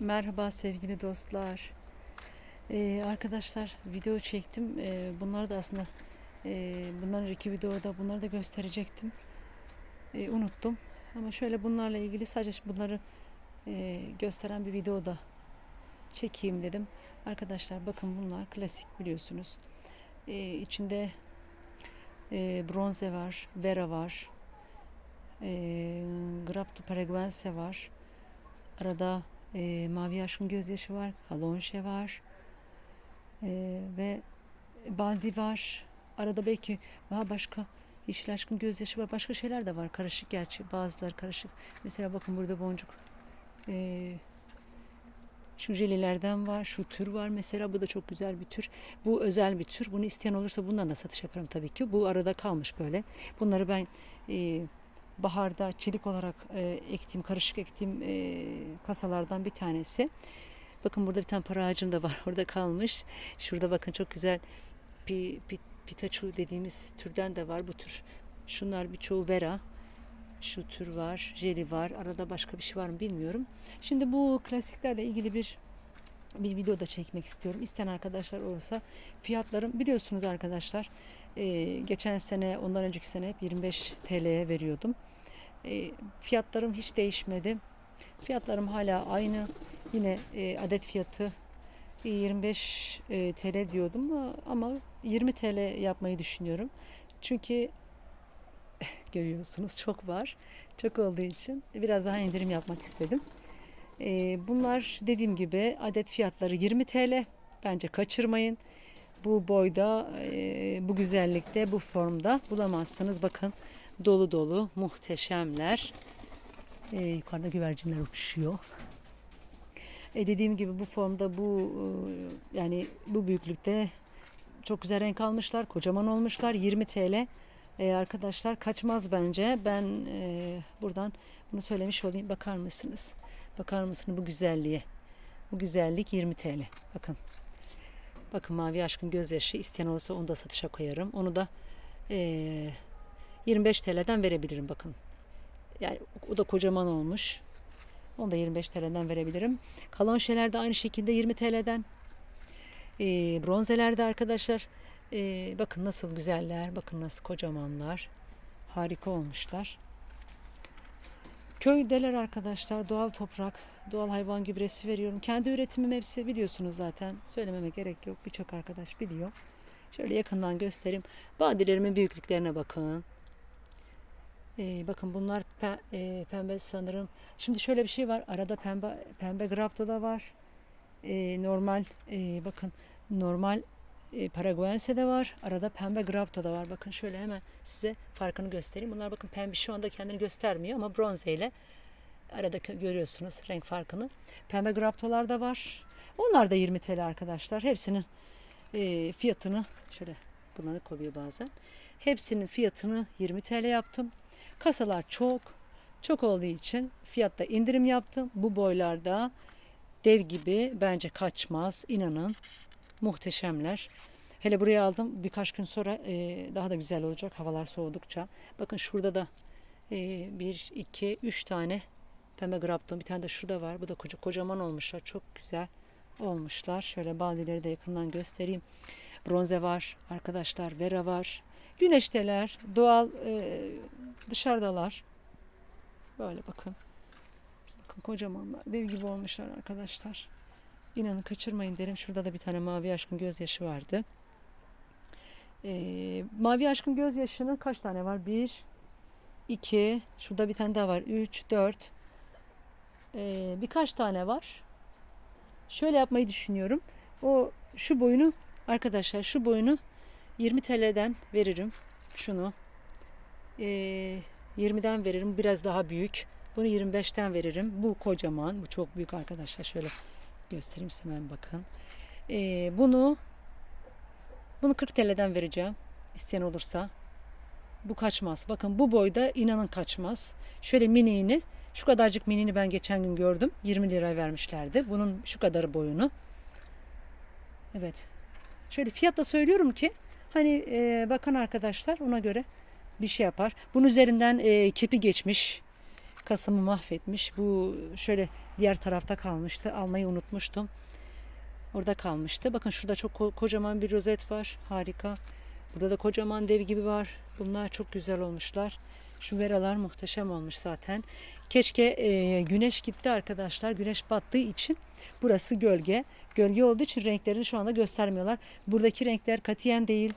Merhaba sevgili dostlar. Ee, arkadaşlar video çektim. Ee, bunları da aslında e, bundan önceki videoda bunları da gösterecektim. Ee, unuttum. Ama şöyle bunlarla ilgili sadece bunları e, gösteren bir video da çekeyim dedim. Arkadaşlar bakın bunlar klasik biliyorsunuz. Ee, içinde e, bronze var, vera var, e, grapto var. Arada e, mavi aşkın gözyaşı var, halonşe var e, ve baldi var. Arada belki daha başka yeşil aşkın gözyaşı var. Başka şeyler de var. Karışık gerçi. Bazıları karışık. Mesela bakın burada boncuk. E, şu jelilerden var. Şu tür var mesela. Bu da çok güzel bir tür. Bu özel bir tür. Bunu isteyen olursa bundan da satış yaparım tabii ki. Bu arada kalmış böyle. Bunları ben e, baharda çelik olarak e, ektiğim, karışık ektiğim e, kasalardan bir tanesi. Bakın burada bir tane para ağacım da var. Orada kalmış. Şurada bakın çok güzel pi, pi, pitachu dediğimiz türden de var bu tür. Şunlar birçoğu vera. Şu tür var, jeli var. Arada başka bir şey var mı bilmiyorum. Şimdi bu klasiklerle ilgili bir bir video da çekmek istiyorum. İsteyen arkadaşlar olursa fiyatlarım biliyorsunuz arkadaşlar e, geçen sene ondan önceki sene hep 25 TL'ye veriyordum. E, fiyatlarım hiç değişmedi. Fiyatlarım hala aynı. Yine e, adet fiyatı 25 e, TL diyordum ama 20 TL yapmayı düşünüyorum. Çünkü görüyorsunuz çok var. Çok olduğu için biraz daha indirim yapmak istedim. E, bunlar dediğim gibi adet fiyatları 20 TL. Bence kaçırmayın. Bu boyda, bu güzellikte, bu formda bulamazsınız. Bakın dolu dolu muhteşemler. E, yukarıda güvercinler uçuşuyor. E, dediğim gibi bu formda bu yani bu büyüklükte çok güzel renk almışlar. Kocaman olmuşlar. 20 TL. E, arkadaşlar kaçmaz bence. Ben e, buradan bunu söylemiş olayım. Bakar mısınız? Bakar mısınız bu güzelliğe? Bu güzellik 20 TL. Bakın. Bakın mavi aşkın gözyaşı isteyen olursa onu da satışa koyarım. Onu da e, 25 TL'den verebilirim bakın. Yani o da kocaman olmuş. Onu da 25 TL'den verebilirim. Kalan şeyler de aynı şekilde 20 TL'den. E, bronzeler de arkadaşlar e, bakın nasıl güzeller. Bakın nasıl kocamanlar. Harika olmuşlar. Köydeler arkadaşlar. Doğal toprak, doğal hayvan gübresi veriyorum. Kendi üretimim hepsi biliyorsunuz zaten. Söylememe gerek yok. Birçok arkadaş biliyor. Şöyle yakından göstereyim. Badilerimin büyüklüklerine bakın. Ee, bakın bunlar pe- e, pembe sanırım. Şimdi şöyle bir şey var. Arada pembe pembe grapto da var. Ee, normal e, bakın normal e, Paraguense de var. Arada pembe grapto da var. Bakın şöyle hemen size farkını göstereyim. Bunlar bakın pembe şu anda kendini göstermiyor ama bronze ile arada görüyorsunuz renk farkını. Pembe graptolar da var. Onlar da 20 TL arkadaşlar. Hepsinin e, fiyatını şöyle bulanık oluyor bazen. Hepsinin fiyatını 20 TL yaptım. Kasalar çok. Çok olduğu için fiyatta indirim yaptım. Bu boylarda dev gibi bence kaçmaz. İnanın muhteşemler. Hele buraya aldım. Birkaç gün sonra e, daha da güzel olacak havalar soğudukça. Bakın şurada da e, bir, iki, üç tane pembe grapton. Bir tane de şurada var. Bu da koca, kocaman olmuşlar. Çok güzel olmuşlar. Şöyle badileri de yakından göstereyim. Bronze var arkadaşlar. Vera var. Güneşteler. Doğal e, dışarıdalar. Böyle bakın. Bakın kocamanlar. Dev gibi olmuşlar arkadaşlar. İnanın kaçırmayın derim. Şurada da bir tane mavi aşkın gözyaşı vardı. Ee, mavi aşkın gözyaşının kaç tane var? Bir, iki, şurada bir tane daha var. Üç, dört. Ee, birkaç tane var. Şöyle yapmayı düşünüyorum. O şu boyunu arkadaşlar şu boyunu 20 TL'den veririm. Şunu. Ee, 20'den veririm. Biraz daha büyük. Bunu 25'ten veririm. Bu kocaman. Bu çok büyük arkadaşlar. Şöyle göstereyim size hemen bakın. Ee, bunu bunu 40 TL'den vereceğim. İsteyen olursa. Bu kaçmaz. Bakın bu boyda inanın kaçmaz. Şöyle miniğini şu kadarcık minini ben geçen gün gördüm. 20 lira vermişlerdi. Bunun şu kadarı boyunu. Evet. Şöyle fiyatla söylüyorum ki hani e, bakan arkadaşlar ona göre bir şey yapar. Bunun üzerinden e, kirpi geçmiş. Kasamı mahvetmiş. Bu şöyle diğer tarafta kalmıştı. Almayı unutmuştum. Orada kalmıştı. Bakın şurada çok ko- kocaman bir rozet var. Harika. Burada da kocaman dev gibi var. Bunlar çok güzel olmuşlar. Şu veralar muhteşem olmuş zaten. Keşke e, güneş gitti arkadaşlar. Güneş battığı için burası gölge. Gölge olduğu için renklerini şu anda göstermiyorlar. Buradaki renkler katiyen değil.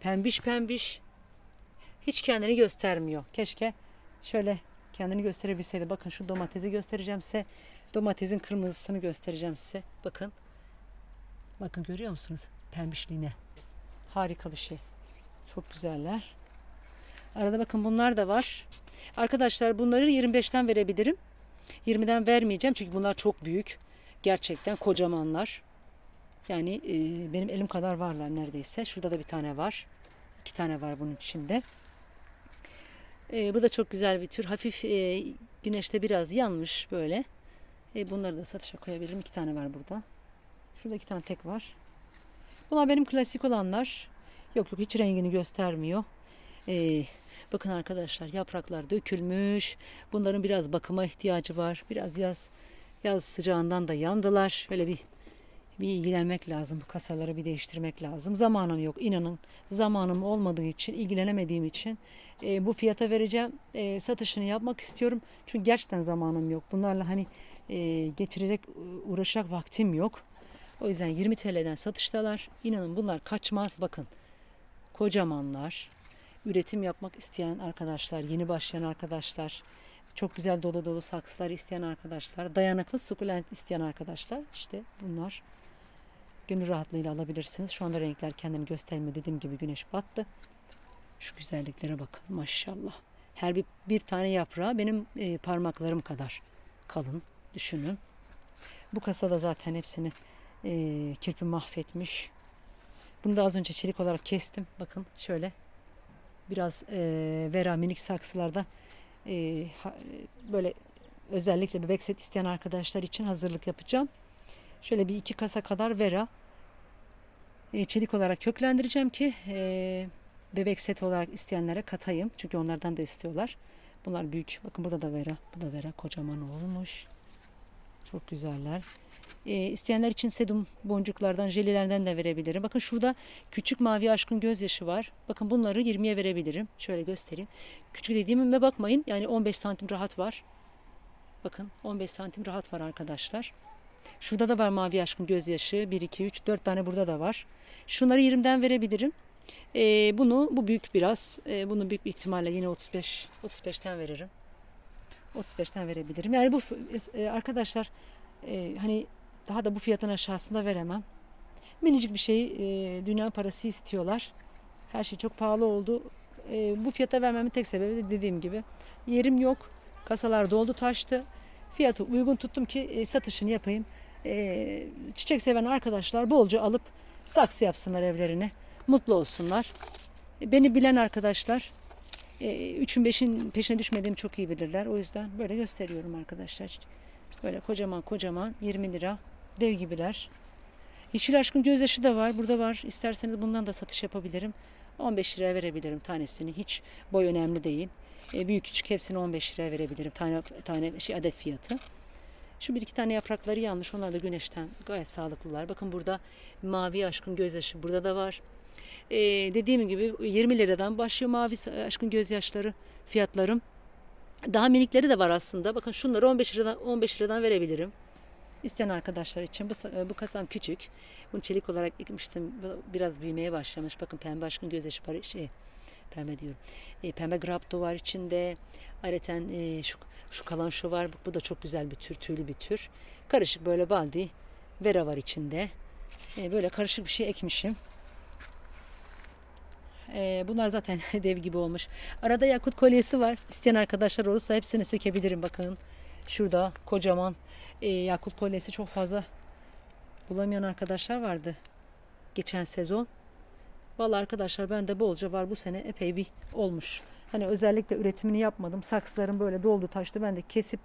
Pembiş pembiş. Hiç kendini göstermiyor. Keşke şöyle kendini gösterebilseydi. Bakın şu domatesi göstereceğim size. Domatesin kırmızısını göstereceğim size. Bakın. Bakın görüyor musunuz? Pembişliğine. Harika bir şey. Çok güzeller. Arada bakın bunlar da var. Arkadaşlar bunları 25'ten verebilirim. 20'den vermeyeceğim çünkü bunlar çok büyük. Gerçekten kocamanlar. Yani e, benim elim kadar varlar neredeyse. Şurada da bir tane var. İki tane var bunun içinde. E, bu da çok güzel bir tür. Hafif e, güneşte biraz yanmış böyle. E, bunları da satışa koyabilirim. İki tane var burada. Şurada iki tane tek var. Bunlar benim klasik olanlar. Yok yok hiç rengini göstermiyor. Ee, bakın arkadaşlar yapraklar dökülmüş. Bunların biraz bakıma ihtiyacı var. Biraz yaz yaz sıcağından da yandılar. Şöyle bir bir ilgilenmek lazım. Bu kasaları bir değiştirmek lazım. Zamanım yok. inanın. Zamanım olmadığı için, ilgilenemediğim için e, bu fiyata vereceğim. E, satışını yapmak istiyorum. Çünkü gerçekten zamanım yok. Bunlarla hani e, geçirecek, uğraşacak vaktim yok. O yüzden 20 TL'den satıştalar. İnanın bunlar kaçmaz. Bakın kocamanlar. Üretim yapmak isteyen arkadaşlar, yeni başlayan arkadaşlar, çok güzel dolu dolu saksılar isteyen arkadaşlar, dayanıklı sukulent isteyen arkadaşlar. işte bunlar gönül rahatlığıyla alabilirsiniz. Şu anda renkler kendini göstermiyor. Dediğim gibi güneş battı. Şu güzelliklere bakın maşallah. Her bir, bir tane yaprağı benim e, parmaklarım kadar kalın. Düşünün. Bu kasada zaten hepsini e, kirpi mahvetmiş. Bunu da az önce çelik olarak kestim. Bakın şöyle biraz e, vera minik saksılarda e, ha- böyle özellikle bebek set isteyen arkadaşlar için hazırlık yapacağım. Şöyle bir iki kasa kadar vera e, çelik olarak köklendireceğim ki e, bebek set olarak isteyenlere katayım. Çünkü onlardan da istiyorlar. Bunlar büyük. Bakın burada da vera. Bu da vera kocaman olmuş. Çok güzeller. E, isteyenler için sedum boncuklardan, jelilerden de verebilirim. Bakın şurada küçük mavi aşkın gözyaşı var. Bakın bunları 20'ye verebilirim. Şöyle göstereyim. Küçük dediğime bakmayın. Yani 15 santim rahat var. Bakın 15 santim rahat var arkadaşlar. Şurada da var mavi aşkın gözyaşı. 1, 2, 3, 4 tane burada da var. Şunları 20'den verebilirim. E, bunu bu büyük biraz. E, bunu büyük ihtimalle yine 35 35'ten veririm. 35'ten verebilirim. Yani bu e, arkadaşlar e, hani daha da bu fiyatın aşağısında veremem. Minicik bir şey e, dünya parası istiyorlar. Her şey çok pahalı oldu. E, bu fiyata vermemin tek sebebi de dediğim gibi yerim yok. Kasalar doldu taştı. Fiyatı uygun tuttum ki e, satışını yapayım. E, çiçek seven arkadaşlar bolca alıp saksı yapsınlar evlerine. Mutlu olsunlar. E, beni bilen arkadaşlar e, üçün beşin peşine düşmediğimi çok iyi bilirler. O yüzden böyle gösteriyorum arkadaşlar. Böyle kocaman kocaman 20 lira dev gibiler. Yeşil aşkın gözyaşı da var. Burada var. İsterseniz bundan da satış yapabilirim. 15 liraya verebilirim tanesini. Hiç boy önemli değil. E, büyük küçük hepsini 15 liraya verebilirim. Tane tane şey adet fiyatı. Şu bir iki tane yaprakları yanmış. Onlar da güneşten gayet sağlıklılar. Bakın burada mavi aşkın gözyaşı burada da var. E, dediğim gibi 20 liradan başlıyor mavi aşkın gözyaşları fiyatlarım. Daha minikleri de var aslında. Bakın şunları 15 liradan 15 liradan verebilirim. İsteyen arkadaşlar için bu, bu kasam küçük. Bunu çelik olarak ekmiştim. Biraz büyümeye başlamış. Bakın pembe aşkın gözyaşı. Şey, pembe diyorum. E, pembe grapto var içinde. Ayrıca e, şu, şu kalan şu var. Bu da çok güzel bir tür. Tüylü bir tür. Karışık böyle baldi. Vera var içinde. E, böyle karışık bir şey ekmişim. E, bunlar zaten dev gibi olmuş. Arada yakut kolyesi var. İsteyen arkadaşlar olursa hepsini sökebilirim. Bakın şurada kocaman e, yakut kolyesi çok fazla bulamayan arkadaşlar vardı geçen sezon. Vallahi arkadaşlar ben de bolca var bu sene epey bir olmuş. Hani özellikle üretimini yapmadım. Saksılarım böyle doldu taştı. Ben de kesip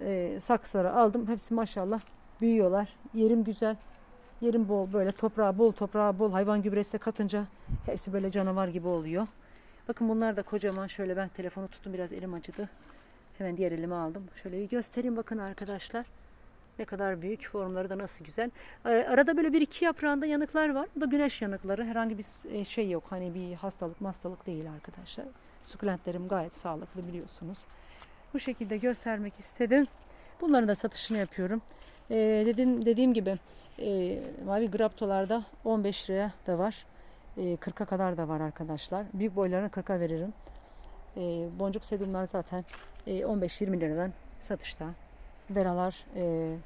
e, saksılara aldım. Hepsi maşallah büyüyorlar. Yerim güzel. Yerim bol böyle toprağı bol toprağı bol hayvan gübresi de katınca hepsi böyle canavar gibi oluyor. Bakın bunlar da kocaman şöyle ben telefonu tuttum biraz elim acıdı. Hemen diğer elime aldım. Şöyle bir göstereyim bakın arkadaşlar. Ne kadar büyük. Formları da nasıl güzel. Ara- Arada böyle bir iki yaprağında yanıklar var. Bu da güneş yanıkları. Herhangi bir e, şey yok. Hani bir hastalık hastalık değil arkadaşlar. Sukulentlerim gayet sağlıklı biliyorsunuz. Bu şekilde göstermek istedim. Bunların da satışını yapıyorum. Ee, dedim, dediğim gibi e, mavi graptolarda 15 liraya da var. E, 40'a kadar da var arkadaşlar. Büyük boylarını 40'a veririm. E, boncuk sedumlar zaten e, 15-20 liradan satışta. Veralar e,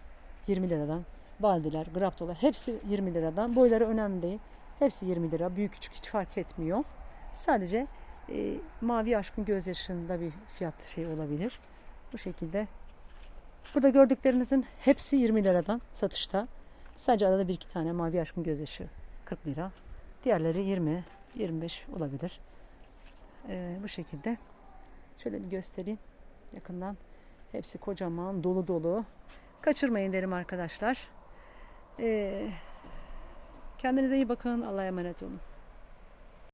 20 liradan. Baldiler, graptolar hepsi 20 liradan. Boyları önemli değil. Hepsi 20 lira. Büyük küçük hiç fark etmiyor. Sadece e, mavi aşkın gözyaşında bir fiyat şey olabilir. Bu şekilde. Burada gördüklerinizin hepsi 20 liradan satışta. Sadece arada bir iki tane mavi aşkın gözyaşı 40 lira. Diğerleri 20, 25 olabilir. Ee, bu şekilde. Şöyle bir göstereyim yakından. Hepsi kocaman, dolu dolu. Kaçırmayın derim arkadaşlar. Ee, kendinize iyi bakın. Allah'a emanet olun.